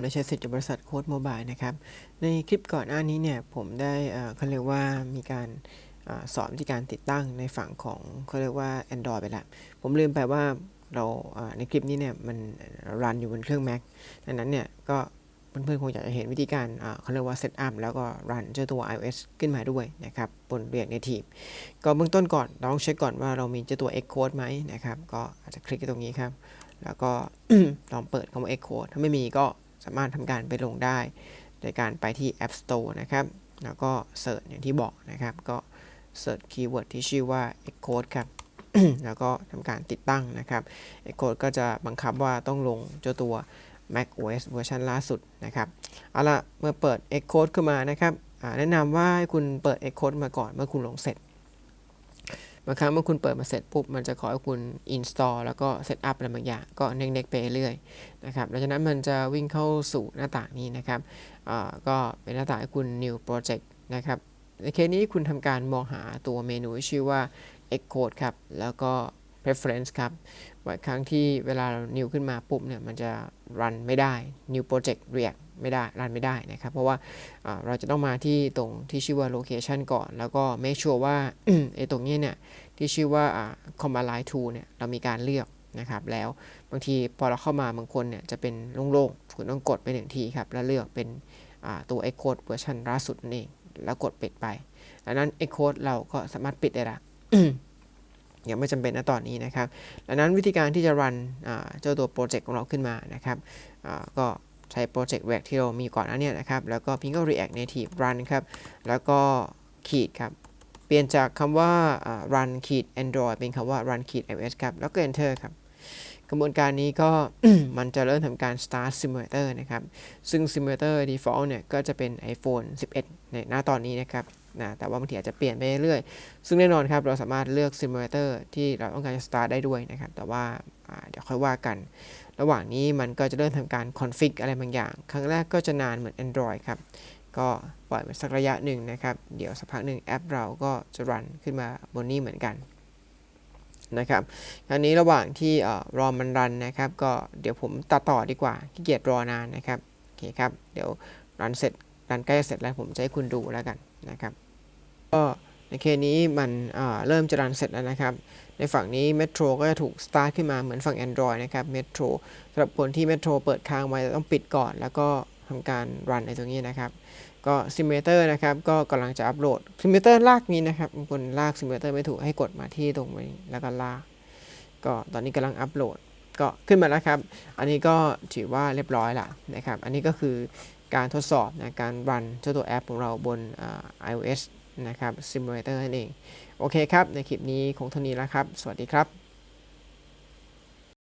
และใช้สิทธิ์จบริษัทโค้ดโมบายนะครับ ในคลิปก่อนหน้านี้เนี่ยผมได้เขาเรียกว่ามีการอสอนวิธีการติดตั้งในฝั่งของเขาเรียกว่า Android ไปแล้วผมลืมไปว่าเราในคลิปนี้เนี่ยมันรันอยู่บนเครื่อง Mac ดังนั้นเนี่ยก็เพื่อนๆคงอยากจะเห็นวิธีการเขาเรียกว่าเซตอัพแล้วก็รันเจ้าตัว iOS ขึ้นมาด้วยนะครับ บน React Native ก็เบื้องต้นก่อนเราต้องเช็คก่อนว่าเรามีเจ้าตัว Xcode ไหมนะครับ ก็อาจจะคลิกที่ตรงนี้ครับ แล้วก็ลองเปิดคำว่า Xcode ถ้าไม่มีก็ สามารถทำการไปลงได้ โดยการไปที่ App Store นะครับ แล้วก็เสิร์ชอย่างที่บอกนะครับ ก็เสิร์ชคีย์เวิร์ดที่ชื่อว่า Xcode ครับ แล้วก็ทำการติดตั้งนะครับ Xcode ก็จะบังคับว่าต้องลงเจ้าตัว Mac OS เวอร์ชันล่าสุดนะครับ เอาละเมื่อเปิด Xcode ขึ้นมานะครับแนะนำว่าให้คุณเปิด Xcode มาก่อนเมื่อคุณลงเสร็จ บางครั้งเมื่อคุณเปิดมาเสร็จปุ๊บ มันจะขอให้คุณ install แล้วก็ set up อะไรบางอย่าง ก็เน็กๆไปเรื่อยนะครับหลังจากนั้นมันจะวิ่งเข้าสู่หน้าต่างนี้นะครับก็เป็นหน้าต่างให้คุณ new project นะครับในเคสนี้คุณทำการมองหาตัวเมนูที่ชื่อว่า Xcode ครับ แล้วก็ preference ครับบ่อยครั้งที่เวลาเรา new ขึ้นมาปุ๊บเนี่ยมันจะ run ไม่ได้ new project react ไม่ได้รันไม่ได้นะครับ เพราะว่าเราจะต้องมาที่ตรงที่ชื่อว่า location ก่อน แล้วก็ make sure ว่าไอ้ตรงนี้เนี่ยที่ชื่อว่าอ่า combine to เนี่ยเรามีการเลือกนะครับแล้วบางทีพอเราเข้ามาบางคนเนี่ยจะเป็นโล่งๆคุณต้องกดไปหนึ่งทีครับ แล้วเลือกเป็นตัว Xcode เวอร์ชันล่าสุดนั่นเอง แล้วกดปิดไป ดังนั้น Xcode เราก็สามารถปิดได้ละ ยังไม่จำเป็นนะตอนนี้นะครับ ดังนั้นวิธีการที่จะรันเจ้าตัวโปรเจกต์ของเราขึ้นมานะครับก็ใช้โปรเจกต์ React ที่เรามีก่อนนั้นเนี่ยนะครับ แล้วก็พิมพ์เข้า React Native Run ครับ แล้วก็ขีดครับ เปลี่ยนจากคำว่าอ่า run ขีด Android เป็นคำว่า run ขีด iOS ครับ แล้วก็ Enter ครับ กระบวนการนี้ก็มันจะเริ่มทำการ start simulator นะครับ ซึ่ง simulator default เนี่ยก็จะเป็น iPhone 11 ในหน้าตอนนี้นะครับนะแต่ว่าบางทีอาจจะเปลี่ยนไปเรื่อยๆ ซึ่งแน่นอนครับ เราสามารถเลือก simulator ที่เราต้องการจะ start ได้ด้วยนะครับ แต่ว่าาเดี๋ยวค่อยว่ากัน ระหว่างนี้มันก็จะเริ่มทำการ config อะไรบางอย่าง ครั้งแรกก็จะนานเหมือน Android ครับ ก็ปล่อยไปสักระยะหนึ่งนะครับ เดี๋ยวสักพักหนึ่งแอปเราก็จะรันขึ้นมาบนนี้เหมือนกัน นะครับคราวนี้ระหว่างที่อรอมันรันนะครับ ก็เดี๋ยวผมตัดต่อดีกว่าขี้เกียจรอนานนะครับโอเคครับเดี๋ยวรันเสร็จรันใกล้เสร็จแล้วผมจะให้คุณดูแล้วกันนะครับก็ในเคสนี้มันเริ่มจะรันเสร็จแล้วนะครับ ในฝั่งนี้ Metro ก็จะถูก start ขึ้นมาเหมือนฝั่ง Android นะครับ Metro สำหรับคนที่ Metro เปิดค้างไว้ต้องปิดก่อน แล้วก็ทำการรันในตรงนี้นะครับ ก็ Simulator นะครับก็กำลังจะอัปโหลด Simulator ลากนี้นะครับบางคนลาก Simulator ไม่ถูกให้กดมาที่ตรงนี้แล้วก็ลาก ก็ตอนนี้กำลังอัปโหลดก็ขึ้นมาแล้วครับ อันนี้ก็ถือว่าเรียบร้อยละนะครับ อันนี้ก็คือการทดสอบนะการรันเจ้าตัวแอปของเราบน iOS นะครับ Simulator นั่นเอง โอเคครับ ในคลิปนี้คงเท่านี้แล้วครับ สวัสดีครับ